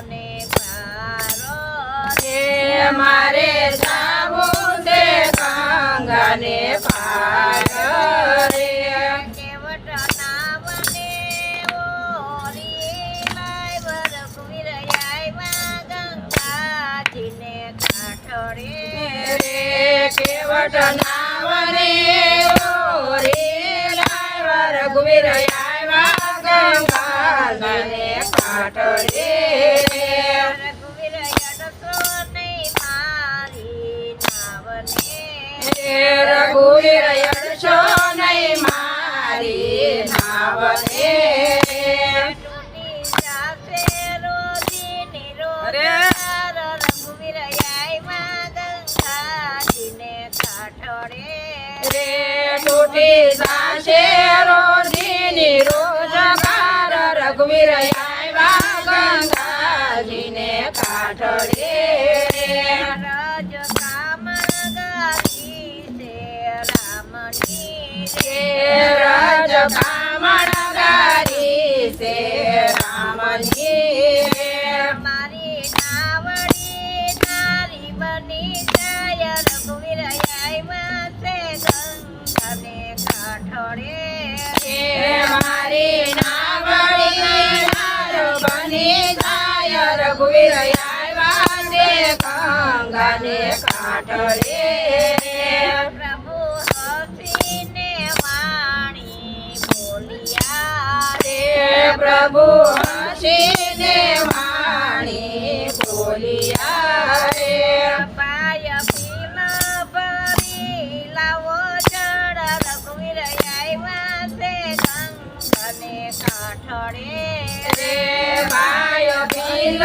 ગંગાને પારો રે મારે જાવું છે ગંગાને પાર રે કેવટ નાવને ઓરી લાવ રઘુવીર આવ્યા ગંગાજીને કાંઠડે રે. કેવટ રે તૂટી જાશે રોજીની રોજગાર રઘુવીર આવ્યા ગંગાજીને કાંઠડે રજ કામણ ગારી છે રામની રજ કામણ છે ગંગાને કાંઠડે પ્રભુ હસીને વાણી બોલિયા રે પ્રભુ હસીને વાણી બોલિયા રે પાય પીલા ભરી લાવો જળ રઘુવીર આવ્યા છે ગંગાને કાઠડે રે પાય ભીલ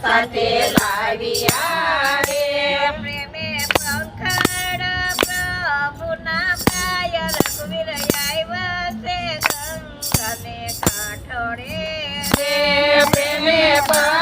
સાથે પ્રેમે પંખડ પ્રભુના પ્રાય રઘુવીર આવ્યા છે ગંગાને કાંઠડે પ્રેમે પગાયા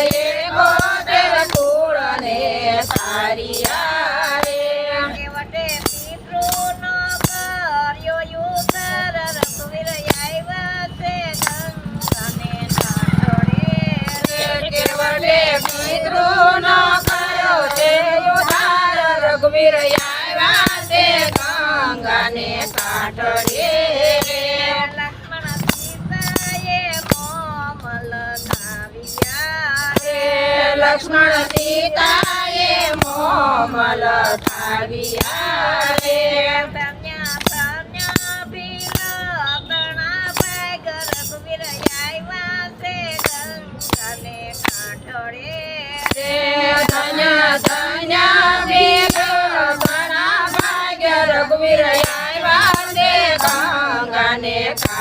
રઘુવીર આવ્યા છે ગંગાને કાંઠડે લક્ષ્મણ સીતાએ મોમલ કાવ્યા રે લક્ષ્મણ સીતાએ મોમલ થાવ્યા રે.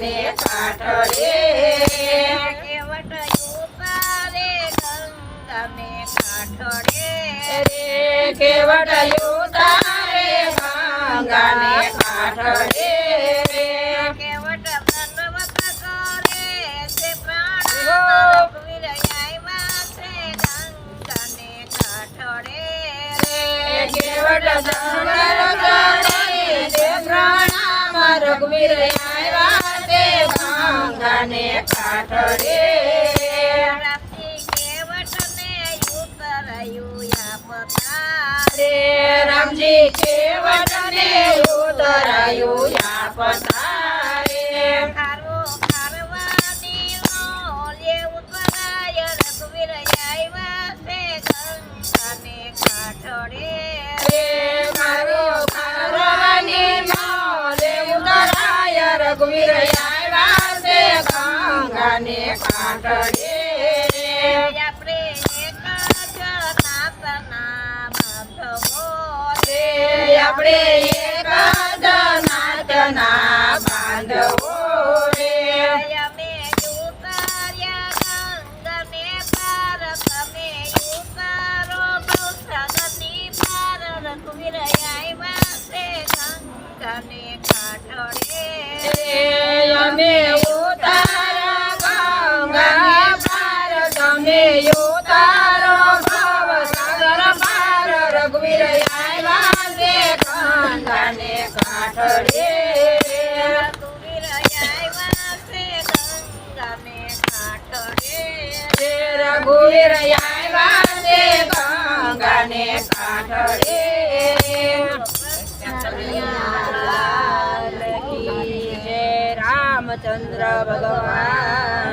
મને કાંઠળે કેવટ યુતારે ગંગાને કાંઠળે રે કેવટ યુતારે ગંગાને કાંઠળે ઠરે રામજી કેવટને ઉતરાયું યા પતા આપણે રઘુવીર આવ્યા છે ગંગાને કાંઠળે રામચંદ્ર ભગવાન